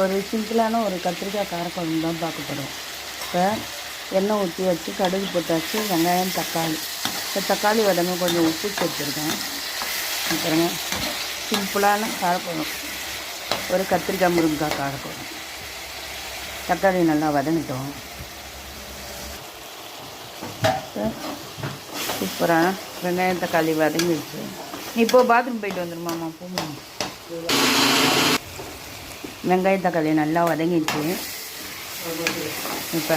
ஒரு சிம்பிளான ஒரு கத்திரிக்காய் காரக்குழம்பு தான் பார்க்க போகிறோம் இப்போ எண்ணெய் ஊற்றி வச்சு கடுகு போட்டாச்சு வெங்காயம் தக்காளி. இப்போ தக்காளி வதங்க கொஞ்சம் உப்பு சேர்த்துருக்கேன். அப்புறம் சிம்பிளான காரக்குழம்பு. ஒரு கத்திரிக்காய் முருங்கைக்காய் காரக்குழம்பு. தக்காளி நல்லா வதங்கிட்டோம். சூப்பராக வெங்காயம் தக்காளி வதங்கிடுச்சு. இப்போது இப்போ பாத்ரூம் போயிட்டு வந்துடுமாம்மா போமா வெங்காய தக்காளி நல்லா வதங்கிடுச்சு. இப்போ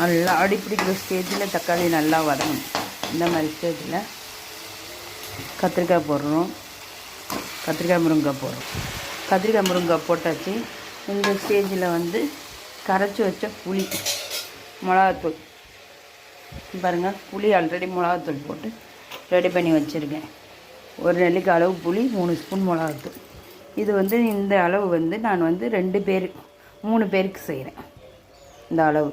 நல்லா அடிப்பிடிக்கிற ஸ்டேஜில் தக்காளி நல்லா வதங்கணும். இந்த மாதிரி ஸ்டேஜில் கத்திரிக்காய் போடுறோம். கத்திரிக்காய் முருங்கைக்காய் போடுறோம். கத்திரிக்காய் முருங்கைக்காய் போட்டாச்சு. இந்த ஸ்டேஜில் வந்து கரைச்சி வச்ச புளி மிளகாத்தூள். பாருங்கள் புளி ஆல்ரெடி மிளகாத்தூள் போட்டு ரெடி பண்ணி வச்சுருக்கேன். ஒரு நெல்லிக்காய் அளவு புளி மூணு ஸ்பூன் மிளகாத்தூள். இது வந்து இந்த அளவு வந்து நான் வந்து ரெண்டு பேர் மூணு பேருக்கு செய்கிறேன் இந்த அளவு.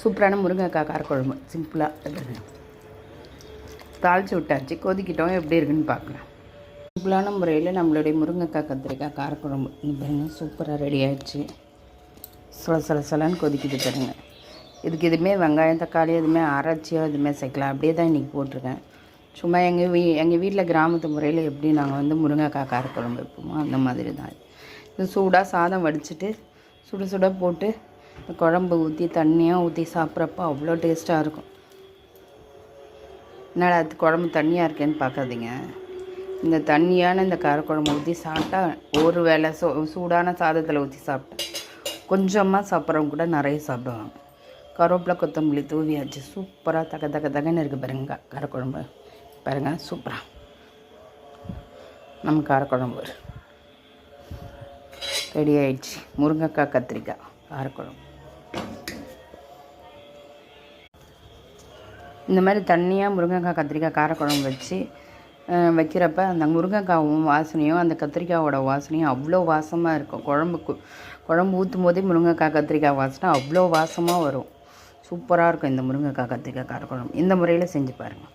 சூப்பரான முருங்கைக்காய் காரக்குழம்பு. சிம்பிளாக தாளித்து விட்டாச்சு. கொதிக்கிட்டோம். எப்படி இருக்குன்னு பார்க்கலாம். சிம்பிளான முறையில் நம்மளுடைய முருங்கைக்காய் கத்திரிக்காய் காரக்குழம்பு. இந்த பாருங்க சூப்பராக ரெடி ஆயிடுச்சு. சல சல சலன்னு கொதிக்கிட்டு பாருங்க. இதுக்கு எதுவுமே வெங்காயம் தக்காளி எதுவுமே அரைச்சியோ எதுவுமே சேர்க்கலாம் அப்படியே தான் இன்றைக்கி போட்டிருக்கேன். சும்மா எங்கள் வீ எங்கள் வீட்டில் கிராமத்து முறையில் எப்படி நாங்கள் வந்து முருங்கைக்காய் காரக்குழம்பு வைப்போமோ அந்த மாதிரி தான் இது சூடாக சாதம் வடிச்சிட்டு சுட சுட போட்டு இந்த குழம்பு ஊற்றி தண்ணியாக ஊற்றி சாப்பிட்றப்ப அவ்வளோ டேஸ்ட்டாக இருக்கும். என்னடா அது குழம்பு தண்ணியாக இருக்கேன்னு பார்க்காதீங்க இந்த தண்ணியான இந்த காரக்குழம்பு ஊற்றி சாப்பிட்டா ஒரு வேளை சூ சூடான சாதத்தில் ஊற்றி சாப்பிட்டா கொஞ்சமாக சாப்பிட்றவங்க கூட நிறைய சாப்பிடுவாங்க. கருவேப்பிலை கொத்தமல்லி தூவியாச்சு சூப்பராக தக தக தகன்னு இருக்குது பாருங்க காரக்குழம்பு பாருங்கள் சூப்பராக நம்ம காரக்குழம்பு. ரெடி ஆயிடுச்சு. முருங்கைக்காய் கத்திரிக்காய் காரக்குழம்பு. இந்த மாதிரி தண்ணியாக முருங்கைக்காய் கத்திரிக்காய் காரக்குழம்பு வச்சு வைக்கிறப்ப அந்த முருங்கைக்காவும் வாசனையும் அந்த கத்திரிக்காயோட வாசனையும் அவ்வளோ வாசமாக இருக்கும். குழம்புக்கு குழம்பு ஊற்றும் போதே முருங்கைக்காய் கத்திரிக்காய் வாசனை அவ்வளோ வாசமாக வரும். சூப்பராக இருக்கும் இந்த முருங்கைக்காய் கத்திரிக்காய் காரக்குழம்பு. இந்த முறையில் செஞ்சு பாருங்கள்